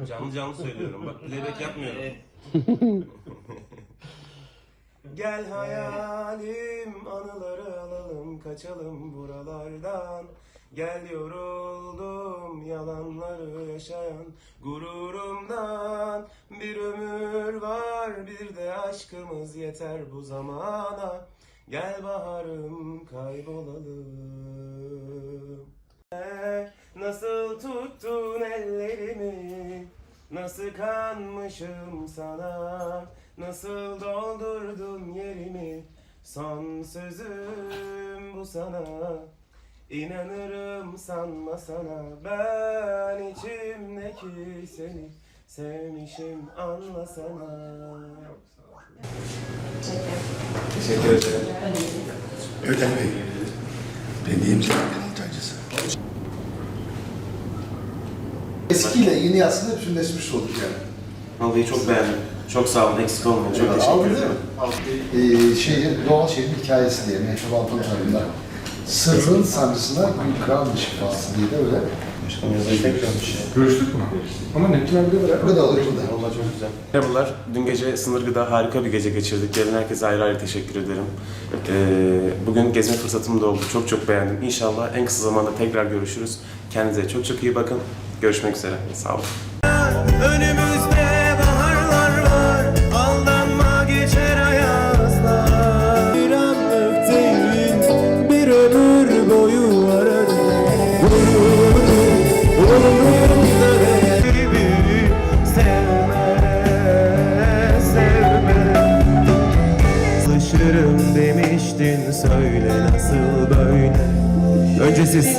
Bak canlı canlı söylüyorum. Bak playback yapmıyorum. Gel hayalim anıları alalım kaçalım buralardan Gel yoruldum yalanları yaşayan gururumdan Bir ömür var bir de aşkımız yeter bu zamana Gel baharım kaybolalım Nasıl kanmışım sana Nasıl doldurdun yerimi Son sözüm bu sana İnanırım sanma sana Ben içimdeki seni Sevmişim anlasana Teşekkür ederim. Öden Bey. Ben diyeyim ki montajcısı. Eskiyle yeni aslında bütünleşmiş olduk yani. Vallahi çok beğendim. Çok sağ olun, eksik olmayın. Çok teşekkür Aldın değil ederim. mi? Ee, şeyin, Doğal Şehrin Hikayesi diye Mehtap Altan tarafından. Sırrın sancısına gül kıran şifası diye de öyle. Görüştük mü? Ama netlerde beraber. Burada olur burada. Vallahi çok güzel. Merhabalar. Dün gece Sınır Gıda harika bir gece geçirdik. Gelen herkese ayrı ayrı teşekkür ederim. Ee, bugün gezme fırsatım da oldu. Çok çok beğendim. İnşallah en kısa zamanda tekrar görüşürüz. Kendinize çok çok iyi bakın. Görüşmek üzere. Sağ olun. Önümüzde baharlar var. Aldanma geçer ayazlar. Bir anlık değil, bir ömür boyu. Sıçırım demiştin söyle nasıl böyle Önce siz